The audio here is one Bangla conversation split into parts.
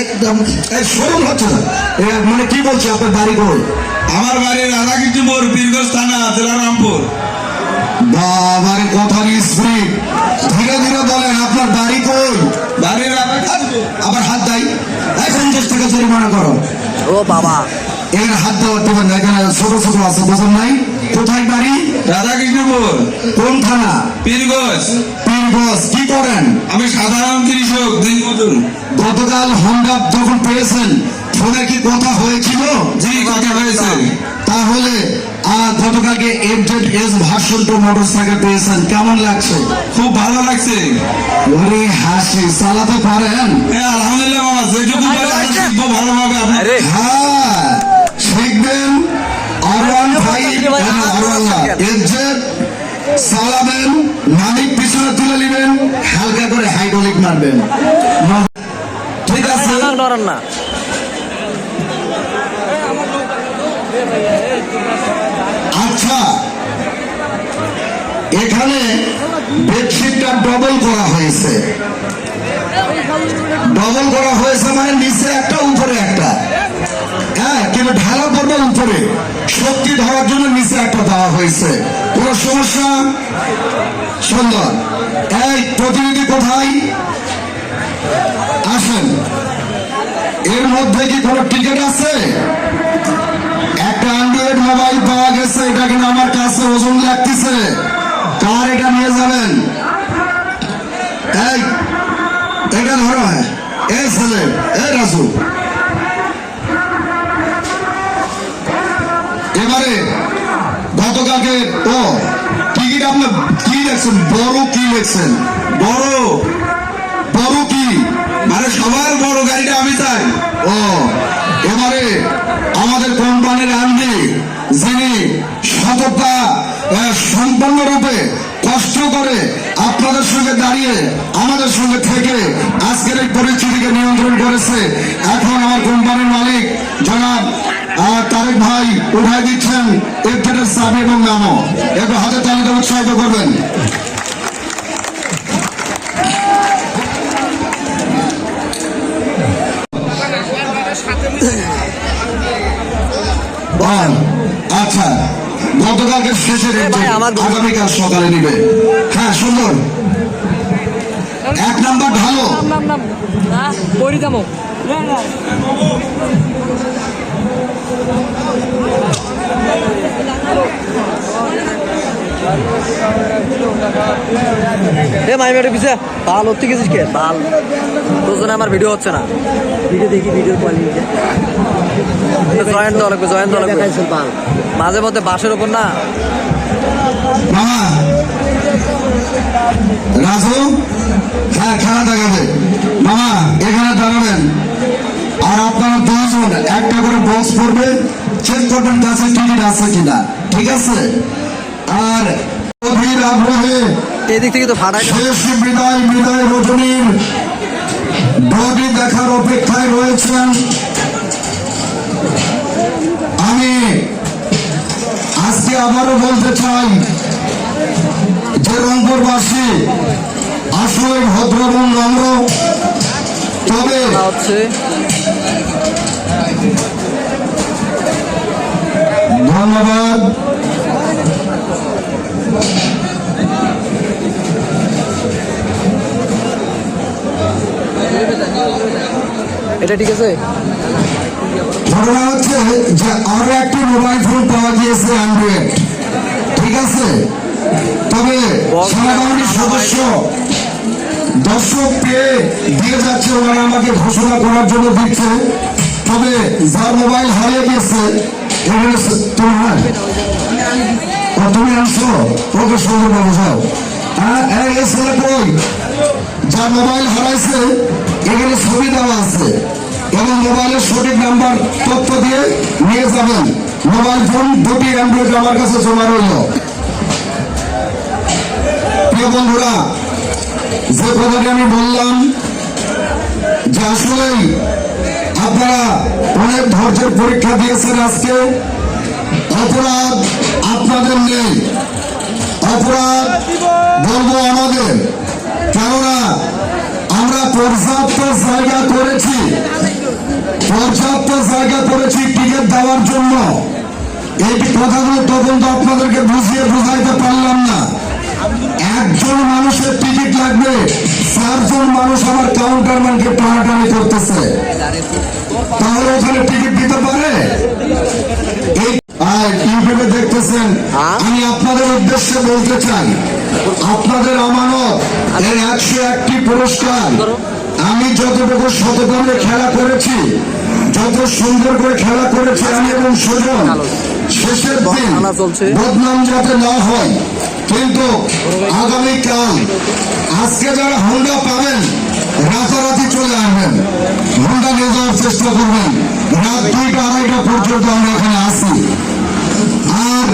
একদম। এই শোরুম হচ্ছে না। মানে কি বলছে আপনার বাড়ি কই আমার বাড়ি রাধাকৃষ্ণপুর বীরগঞ্জ থানা জেলা রামপুর। বাবার কথার স্ত্রী ধীরে ধীরে বলেন আপনার বাড়ি কই? বাড়ির আবার হাত দেয় পঞ্চাশ টাকা জরিমানা করো। ও বাবা। এখানে হাত দেওয়া দেবেন না এখানে ছোট ছোট আছে বোঝেন নাই। কোথায় বাড়ি? রাধাকৃষ্ণপুর। কোন থানা? পীরগঞ্জ পীরগঞ্জ কি করেন আমি সাধারণ কৃষক দিন গতকাল হোন্ডা যখন পেয়েছেন ফোনে কি কথা হয়েছিল জি কথা হয়েছে তাহলে গতকালকে FZ S version two motor পেয়েছেন কেমন লাগছে খুব ভালো লাগছে ওরে হাসি চালাতে পারেন হ্যাঁ আলহামদুলিল্লাহ মামা যেটুকু পারি শিখব ভালোভাবে হ্যাঁ শিখবেন চালাবেন হালকা করে হাইড্রোলিক মারবেন। ঠিক আছে? না আচ্ছা। এখানে বেডশিটটা ডবল করা হয়েছে। ডবল করা হয়েছে মানে নিচে একটা উপরে একটা। হ্যাঁ কিন্তু ঢালা পড়বে উপরে। শক্তি ধরার জন্য নিচে একটা দেওয়া হয়েছে। কোনো সমস্যা সুন্দর। এই প্রতিনিধি কোথায়? আসেন। এর মধ্যে কি কোনো টিকিট আছে? একটা অ্যান্ড্রয়েড মোবাইল পাওয়া গেছে, এটা কিন্তু আমার কাছে ওজন লাগতেছে। কার এটা নিয়ে যাবেন? এই, এটা ধরো হ্যাঁ। এই ছেলে, এই রাজু। গতকালকে ও টিকিট আপনার কি লেখছেন? বড় কি লেখছেন? বড়? বড় কি? মানে সবার বড় গাড়িটা আমি চাই। ও এবারে আমাদের কোম্পানির আমদি যিনি সততা আহ, সম্পূর্ণরূপে কষ্ট করে আপনাদের সঙ্গে দাঁড়িয়ে আমাদের সঙ্গে থেকে আজকের এই পরিস্থিতিকে নিয়ন্ত্রণ করেছে এখন আমার কোম্পানির মালিক জনাব তারেক ভাই উঠাই দিচ্ছেন এফটের চাবি এবং নামও। একটু হাতে তালিকা উৎসাহিত করবেন। আচ্ছা গতকালকে গরু- আগামীকাল সকালে নিবে। হ্যাঁ সুন্দর এক নাম্বার ঢালো। এ মাই মেটে পিছে বাল হচ্ছে গেছিস কে? বাল। তোর জন্য আমার ভিডিও হচ্ছে না। ভিডিও দেখি ভিডিও কোয়ালিটি জয়েন্ট লাগবে জয়েন্ট লাগবে। মাঝে মধ্যে বাসের ওপর না। রাজু হ্যাঁ খেলা দেখাবে মামা এখানে দাঁড়াবেন। আর আপনারা দুজন একটা করে বক্স পড়বে চেক করবেন কাছে টিকিট আছে কিনা। ঠিক আছে? আর অধীর আগ্রহে এদিক থেকে তো ফাটাই শেষ বিদায় বিদায় রজনীর বডি দেখার অপেক্ষায় রয়েছেন। আমি আজকে আবারও বলতে চাই যে রংপুরবাসী আসলে ভদ্র এবং নম্র হচ্ছে? ধন্যবাদ। এটা ঠিক আছে? ঘটনা হচ্ছে যে আরও একটি মোবাইল ফোন পাওয়া গিয়েছে অ্যান্ড্রয়েড। ঠিক আছে? তবে সেনাবাহিনীর সদস্য দর্শক পেয়ে দিয়ে যাচ্ছে ওরা আমাকে ঘোষণা করার জন্য দিচ্ছে। তবে যার মোবাইল হারিয়ে গেছে তোমার তুমি আনছো? ওকে সুন্দর হ্যাঁ মোবাইল হারাইছে, এখানে ছবি দেওয়া আছে। এবং মোবাইলের সঠিক নাম্বার, তথ্য দিয়ে নিয়ে যাবেন। মোবাইল ফোন দুটি অ্যান্ড্রয়েড আমার কাছে জমা রইল। প্রিয় বন্ধুরা যে কথাটি আমি বললাম, যে আসলেই আপনারা অনেক ধৈর্যের পরীক্ষা দিয়েছেন আজকে। অপরাধ আপনাদের নেই। অপরাধ বলব আমাদের। কেননা আমরা পর্যাপ্ত জায়গা করেছি। পর্যাপ্ত জায়গা করেছি টিকিট দেওয়ার জন্য। এই কথাগুলো তখন তো আপনাদেরকে বুঝিয়ে বোঝাইতে পারলাম না। একজন মানুষের টিকিট লাগবে চারজন মানুষ আমার কাউন্টার ম্যানকে টানাটানি করতেছে। তাহলে ওখানে টিকিট দিতে পারে? আর ইউটিউবে দেখতেছেন হ্যাঁ? আমি আপনাদের উদ্দেশ্যে বলতে চাই আপনাদের আমানত এই একশো একটি পুরস্কার। আমি যতটুকু শতকমে খেলা করেছি যত সুন্দর করে খেলা করেছি আমি এবং সুজন শেষের দিন বদনাম যাতে না হয় কিন্তু আগামীকাল আজকে যারা হোন্ডা পাবেন, রাতারাতি চলে আসবেন। হোন্ডা নিয়ে যাওয়ার চেষ্টা করবেন। রাত দুইটা, আড়াইটা পর্যন্ত আমরা এখানে আসি আর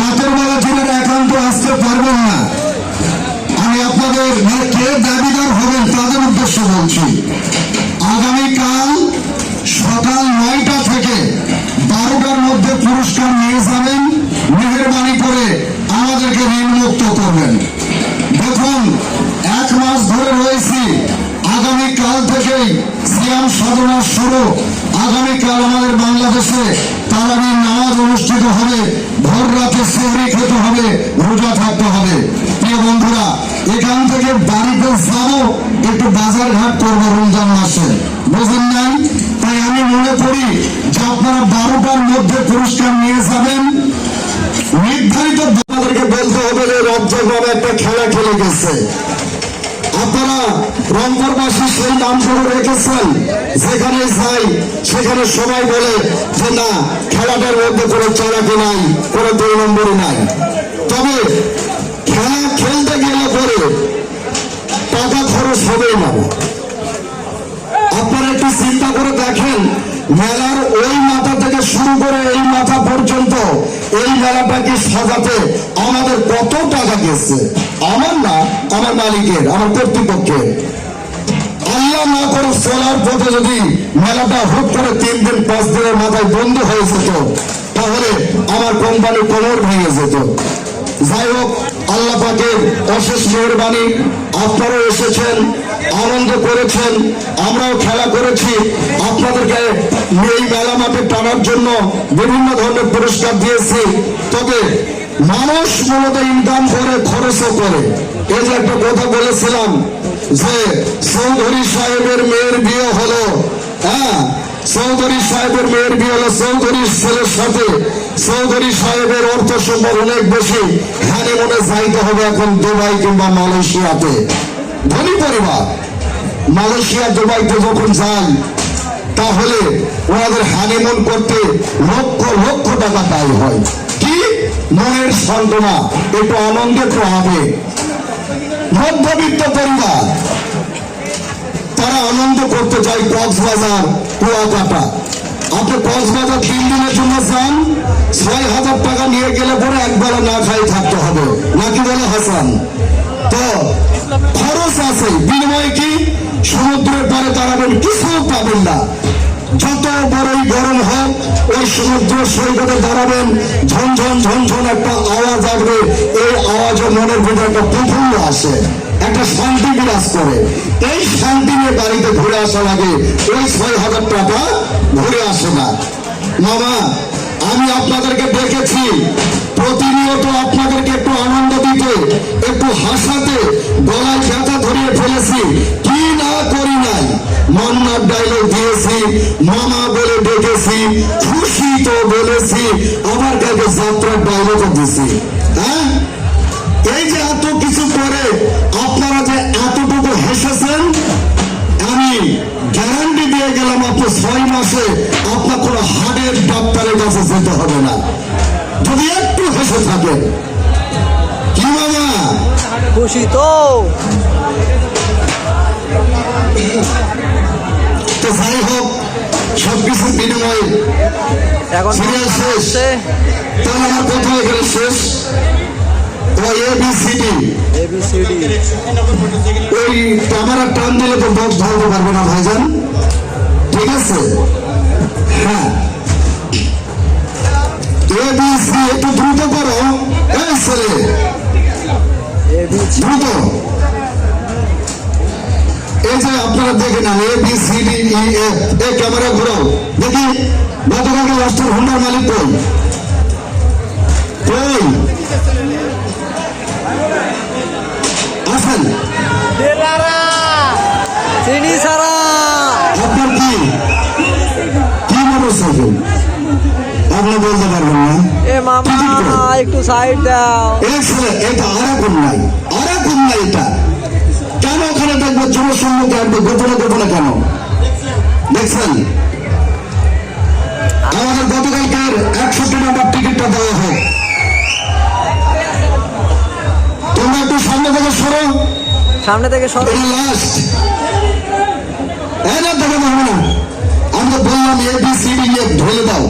রাতের বেলা যিনারা একান্ত আসতে পারবেন না, আমি আপনাদের মানে কে দাবিদার হবেন তাদের উদ্দেশ্য বলছি, আগামীকাল সকাল নয়টা থেকে বারোটার মধ্যে পুরস্কার এখান থেকে বাড়িতে যাব, একটু বাজার ঘাট করব রমজান মাসে। বুঝলেন নাই তাই আমি মনে করি যে আপনারা বারোটার মধ্যে পুরস্কার নিয়ে যাবেন। নির্ধারিত আমাদেরকে বলতে হবে যে রমজান একটা খেলা খেলে গেছে। আপনারা রংপুরবাসী সেই নাম করে রেখেছেন। যেখানে যাই, সেখানে সবাই বলে যে না, খেলাটার মধ্যে কোনো চালাকি নাই, কোনো দুই নম্বরই নাই। তবে খরচ হবেই না আপনারা একটু চিন্তা করে দেখেন, মেলার ওই মাথা থেকে শুরু করে এই মাথা পর্যন্ত এই মেলাটাকে সাজাতে আমাদের কত টাকা গেছে? আমার না, আমার মালিকের, আমার কর্তৃপক্ষের। আল্লাহ না করে চলার পথে যদি মেলাটা হুট করে তিন দিন, পাঁচ দিনের মাথায় বন্ধ হয়ে যেত, তাহলে আমার কোম্পানি কোমর ভেঙে যেত। যাই হোক, আল্লাহ পাকের অশেষ মেহরবানি, আপনারাও এসেছেন, আনন্দ করেছেন, আমরাও খেলা করেছি। আপনাদেরকে এই মেলা মাঠে টানার জন্য বিভিন্ন ধরনের পুরস্কার দিয়েছি। তবে মানুষ মূলত ইনকাম করে, খরচও করে। এই যে একটা কথা বলেছিলাম যে চৌধুরী সাহেবের মেয়ের বিয়ে হলো হ্যাঁ? চৌধুরী সাহেবের মেয়ের বিয়ে হলো চৌধুরীর ছেলের সাথে। চৌধুরী সাহেবের অর্থ সম্পদ অনেক বেশি। হ্যানে মনে যাইতে হবে এখন দুবাই কিংবা মালয়েশিয়াতে। ধনী পরিবার। মালয়েশিয়া দুবাইতে যখন যান, তাহলে ওনাদের হানিমুন করতে লক্ষ লক্ষ টাকা ব্যয় হয়। কি? মনের সান্ত্বনা, একটু আনন্দ, একটু আবেগ। মধ্যবিত্ত পরিবার, তারা আনন্দ করতে যায় কক্সবাজার। কুয়াকাটা। আপনি কক্সবাজার তিন দিনের জন্য যান, ছয় হাজার টাকা নিয়ে গেলে পরে একবেলা না খাই থাকতে হবে। নাকি বলে, হাসান? তো, খরচ আছে, বিনিময়ে কি? সমুদ্রের পারে দাঁড়াবেন, কিছু পাবেন না। যত বড়ই গরম হোক, ওই সমুদ্র সৈকতে দাঁড়াবেন, ঝনঝন ঝনঝন একটা আওয়াজ আসবে এই আওয়াজে মনের ভিতরে একটা প্রফুল্ল আসে। একটা শান্তি বিরাজ করে। এই শান্তি নিয়ে বাড়িতে ঘুরে আসা লাগে ওই ছয় হাজার টাকা ঘুরে আসে না। মামা, আমি আপনাদেরকে দেখেছি। প্রতিনিয়ত আপনাদেরকে একটু আনন্দ দিতে, একটু হাসাতে, গলায় ব্যথা ধরিয়ে ফেলেছি। কি না করি নাই। মান্নার ডায়লগ দিয়েছি, মামা বলে ডেকেছি, খুশি তো বলেছি, আমার কাছে যাত্রার ডায়লগও দিছি হ্যাঁ? এই যে দিয়ে গেলাম আপনার ছয় মাসে আপনার কোনো হার্টের ডাক্তারের কাছে যেতে হবে না। যদি একটু হেসে থাকেন। কি বাবা? খুশি তো তো যাই হোক সবকিছুর বিনিময়ে সিরিয়াল শেষ। তাহলে আমার কথা এখানে শেষ। ওই ক্যামেরা টান দিলে তো বক্স ধরতে পারবে না ভাইজান। ঠিক আছে? হ্যাঁ। এবিসি একটু দ্রুত করো। এই ছেলে। দ্রুত। এই যে আপনারা দেখে নেন, A B C, D, E, F. এই ক্যামেরা ঘুরাও। দেখি, গতকালকে লাস্টের হোন্ডার মালিক কই? কই? বলতে পারবেন না? এ মামা একটু সাইড দাও। এই ছেলে এটা আরাকুন নাই আরাকুন নাই এটা। কেন ওখানে দেখব জনসম্মুখে আসবে? গোপনে গোপনে কেন? দেখছেন? আমাদের গতকালকের একষট্টি নম্বর টিকিটটা দেওয়া হোক তোমরা একটু সামনে থেকে সরো। সামনে থেকে সর। লাস্ট এ না দেখে হবে না। আমি তো বললাম এ বি সি ডি ধরে দাও।